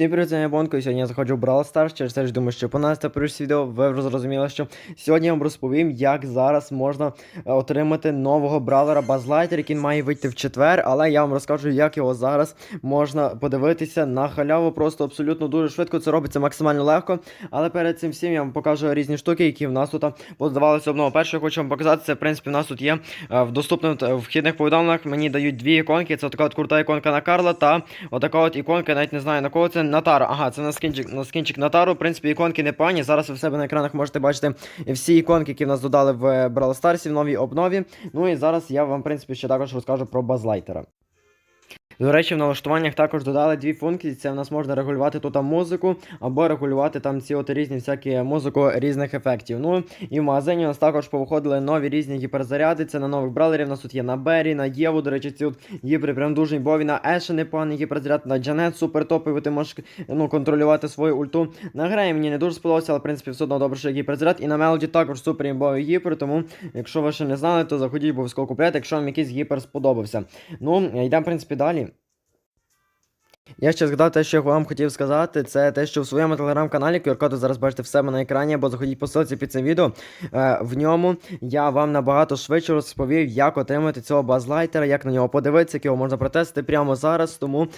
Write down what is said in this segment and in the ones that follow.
Всім привіт, я Бонко, і сьогодні я заходжу в Brawl Stars, через це ж думаю, що по нас та перш відео ви зрозуміли, що сьогодні я вам розповім, як зараз можна е, отримати нового бравлера Базлайтер, який має вийти в четвер, але я вам розкажу, як його зараз можна подивитися на халяву, просто абсолютно дуже швидко, це робиться максимально легко. Але перед цим всім я вам покажу різні штуки, які в нас тут подавалися обнову. Перше, я хочу вам показати, це в принципі в нас тут є е, в доступних е, вхідних повідомленнях. Мені дають дві іконки. Це така от крута іконка на Карла та отака от іконка, навіть не знаю на кого це Натара. Ага, це на скінчик, на скінчик Натару. В принципі, іконки не пані. Зараз ви в себе на екранах можете бачити всі іконки, які в нас додали в Brawl Stars в новій обнові. Ну і зараз я вам, в принципі, ще також розкажу про базлайтера. До речі, в налаштуваннях також додали дві функції. Це в нас можна регулювати тут музику, або регулювати там ці от різні всякі музику різних ефектів. Ну і в магазині у нас також повиходили нові різні гіперзаряди. Це на нових бравлерів. У нас тут є на Бері, на Єву. До речі, ці от гіпери прям дуже бові. На Еше непоганий гіперзаряд, на Джанет супер топовий, ти можеш ну, контролювати свою ульту. На Греї мені не дуже сподобався, але в принципі все одно добре, що є гіперзаряд. І на Мелоді також супер імбовий гіпер. Тому, якщо ви ще не знали, то заходіть обов'язково купляти, якщо вам якийсь гіпер сподобався. Ну, йдемо, в принципі, далі. Я ще згадав те, що я вам хотів сказати, це те, що в своєму телеграм-каналі, QR-коду зараз бачите в себе на екрані, або заходіть по ссылці під цим відео. Е, в ньому я вам набагато швидше розповів, як отримати цього базлайтера, як на нього подивитися, як його можна протестити прямо зараз. Тому,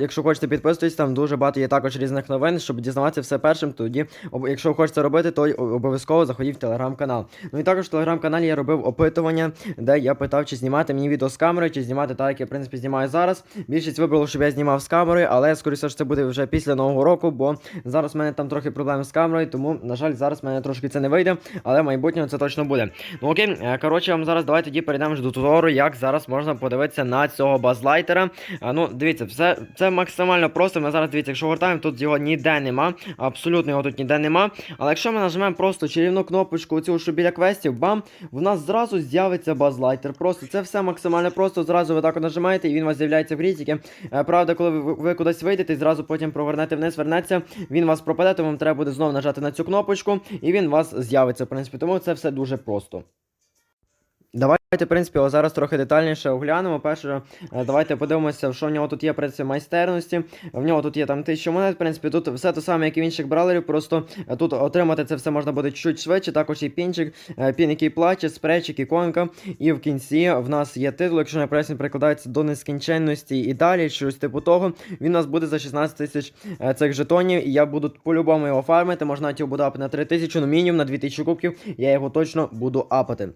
якщо хочете підписуйтесь, там дуже багато є також різних новин, щоб дізнаватися все першим. Тоді, якщо хочете робити, то обов'язково заходіть в телеграм-канал. Ну і також в телеграм-каналі я робив опитування, де я питав, чи знімати мені відео з камери, чи знімати так, як я в принципі знімаю зараз. Більшість вибрало, щоб я знімав з камерою, але скоріше ж це буде вже після нового року, бо зараз в мене там трохи проблем з камерою, тому, на жаль, зараз в мене трошки це не вийде, але в майбутньому це точно буде. Ну окей, е, коротше, вам зараз давайте тоді перейдемо до тутору, як зараз можна подивитися на цього базлайтера. Ну, дивіться, все це максимально просто. Ми зараз дивіться, якщо гортаємо, тут його ніде нема. Абсолютно його тут ніде нема. Але якщо ми нажмемо просто чарівну кнопочку, оцю, що біля квестів, бам, в нас зразу з'явиться базлайтер. Просто це все максимально просто. Зразу ви так нажимаєте, і він у вас з'являється в грі. Е, правда, коли ви, ви кудись вийдете і зразу потім провернете вниз, вернеться, він вас пропаде, то вам треба буде знову нажати на цю кнопочку, і він у вас з'явиться. В принципі, тому це все дуже просто. Давайте, в принципі, зараз трохи детальніше оглянемо. Перше, е, давайте подивимося, що в нього тут є принципі, майстерності. В нього тут є там 1000 монет. В принципі, тут все те саме, як і в інших бралерів. Просто е, тут отримати це все можна буде чуть швидше. Також і пінчик, е, пін, який плаче, спречик, іконка. І в кінці в нас є титул, якщо не правильно прикладається до нескінченності і далі, щось типу того. Він у нас буде за 16 тисяч цих жетонів. І я буду по-любому його фармити. Можна його буду апати на 3000, ну мінімум на 2000 кубків. Я його точно буду апати.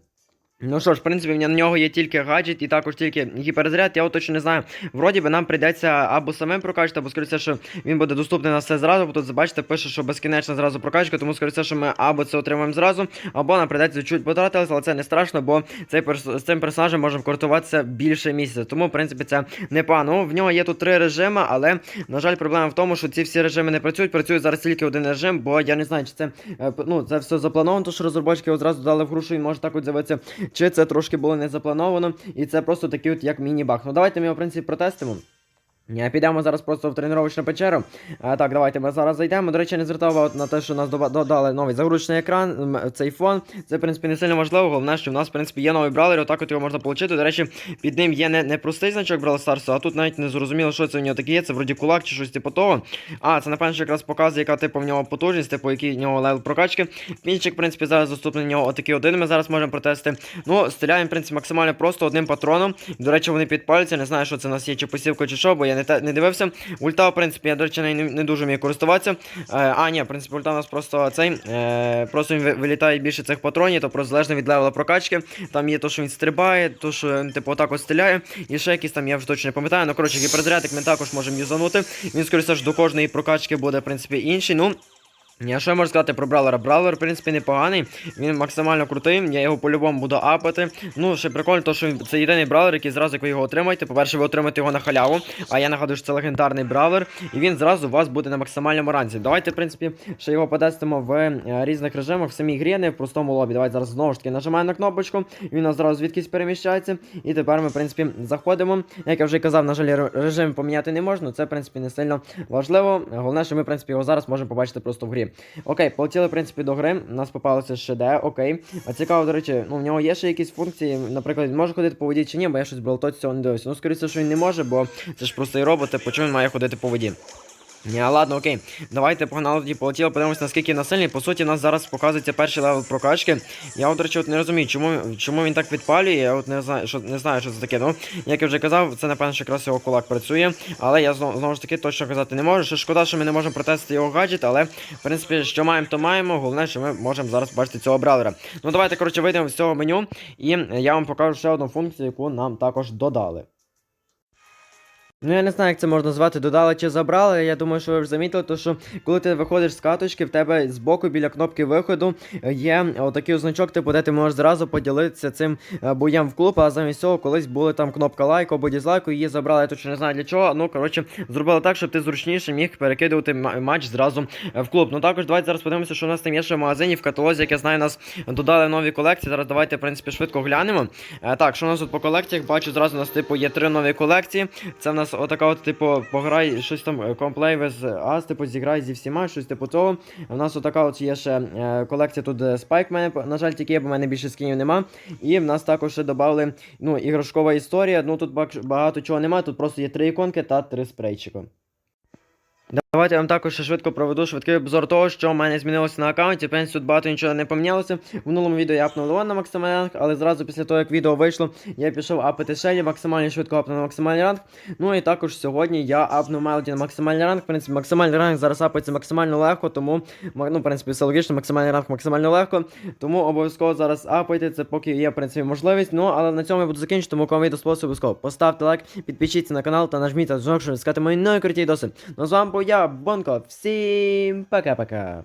Ну що ж, в принципі, в нього є тільки гаджет і також тільки гіперзаряд. Я от точно не знаю. Вроді би нам прийдеться або самим прокачати, або скоріше, що він буде доступний на все зразу. Бо тут бачите, пише, що безкінечна зразу прокачка, тому скоріше, що ми або це отримаємо зразу, або нам прийдеться чуть потратилися, але це не страшно, бо цей перс... з цим персонажем можемо користуватися більше місяця. Тому, в принципі, це непогано. Ну, В нього є тут три режими, але, на жаль, проблема в тому, що ці всі режими не працюють. Працює зараз тільки один режим, бо я не знаю, чи це е, ну, це все заплановано, то що розробники одразу дали в гру, що він може так от з'явитися чи це трошки було не заплановано, і це просто такий от як міні-баг. Ну давайте ми його, в принципі, протестимо. Ні, Підемо зараз просто в тренувальну печеру. А, так, давайте ми зараз зайдемо. До речі, не звертав увагу на те, що нас додали новий загрузочний екран, цей фон. Це, в принципі, не сильно важливо. Головне, що в нас, в принципі, є новий бравлер, отак от його можна отримати. До речі, під ним є не, не простий значок Stars, а тут навіть не зрозуміло, що це в нього таке є. Це вроді кулак чи щось типу того. А, це напевно, що якраз показує, яка типу в нього потужність, типу, який в нього левел прокачки. Пінчик, в принципі, зараз доступний в нього отакий один. Ми зараз можемо протестити. Ну, стріляємо, в принципі, максимально просто одним патроном. До речі, вони підпаляться. Не знаю, що це у нас є, чи посівка, чи що, бо я не, не дивився. Ульта, в принципі, я, до речі, не, не дуже вмію користуватися. Е, а, ні, в принципі, ульта у нас просто цей. Е, просто він вилітає більше цих патронів, то просто залежно від левела прокачки. Там є то, що він стрибає, то, що він, типу, отак от стріляє. І ще якісь там, я вже точно не пам'ятаю. Ну, коротше, гіперзарядик ми також можемо юзанути. Він, скоріше до кожної прокачки буде, в принципі, інший. Ну, я що я можу сказати про Бравлера? Бравлер, в принципі, непоганий. Він максимально крутий. Я його по-любому буду апати. Ну, ще прикольно, то, що це єдиний бравлер, який зразу, як ви його отримаєте. По-перше, ви отримаєте його на халяву. А я нагадую, що це легендарний бравлер. І він зразу у вас буде на максимальному ранзі. Давайте, в принципі, ще його потестимо в е, різних режимах, в самій грі, не в простому лобі. Давайте зараз знову ж таки нажимаємо на кнопочку. Він у нас зразу звідкись переміщається. І тепер ми, в принципі, заходимо. Як я вже казав, на жаль, режим поміняти не можна. Це, в принципі, не сильно важливо. Головне, що ми, в принципі, його зараз можемо побачити просто в грі. Окей, полетіли, в принципі, до гри. У нас попалося де, окей. А цікаво, до речі, ну в нього є ще якісь функції. Наприклад, він може ходити по воді чи ні, бо я щось бралто цього не дивився. Ну, скоріше, що він не може, бо це ж простий робот, типу, чому він має ходити по воді. Ні, ладно, окей. Давайте погнали тоді полетіли, подивимось, наскільки він насильний. По суті, нас зараз показується перший левел прокачки. Я, от, речі, от не розумію, чому, чому він так відпалює. Я от не знаю, що не знаю, що це таке. Ну, як я вже казав, це напевно, що якраз його кулак працює. Але я знову, знову ж таки точно казати не можу. Що шкода, що ми не можемо протестити його гаджет, але в принципі, що маємо, то маємо. Головне, що ми можемо зараз бачити цього браузера. Ну давайте, коротше, вийдемо з цього меню, і я вам покажу ще одну функцію, яку нам також додали. Ну, я не знаю, як це можна назвати, додали чи забрали. Я думаю, що ви вже замітили, то що коли ти виходиш з каточки, в тебе збоку біля кнопки виходу є отакий значок, типу, де ти можеш зразу поділитися цим е, боєм в клуб, а замість цього колись були там кнопка лайку або дізлайку, її забрали, я точно не знаю для чого. Ну, коротше, зробили так, щоб ти зручніше міг перекидувати матч зразу е, в клуб. Ну також давайте зараз подивимося, що у нас там є ще в магазині, в каталозі, як я знаю, нас додали нові колекції. Зараз давайте, в принципі, швидко глянемо. Е, Так, що у нас тут по колекціях? Бачу, зразу у нас, типу, є три нові колекції. Це в нас отака от, типу, пограй щось там е, комплей вез ас, типу, зіграй зі всіма, щось типу того. У нас отака от є ще е, колекція тут е, спайк, мене, на жаль, тільки є, бо в мене більше скінів нема. І в нас також ще додали ну, іграшкова історія. Ну тут багато чого немає, тут просто є три іконки та три спрейчика. Давайте я вам також ще швидко проведу швидкий обзор того, що в мене змінилося на аккаунті. В принципі, тут багато нічого не помінялося. В минулому відео я апнув леон на максимальний ранг, але зразу після того, як відео вийшло, я пішов апити Шелі, максимально швидко апнув на максимальний ранг. Ну і також сьогодні я апнув Мелоді на максимальний ранг. В принципі, максимальний ранг зараз апається максимально легко, тому ну, в принципі, все логічно, максимальний ранг максимально легко. Тому обов'язково зараз апайте, це поки є, в принципі, можливість. Ну, але на цьому я буду закінчити, тому кому відео сподобався, обов'язково поставте лайк, підпишіться на канал та нажміть на дзвінок, щоб не мої нові круті. Ну, з вами був Бонко. Всім пока-пока.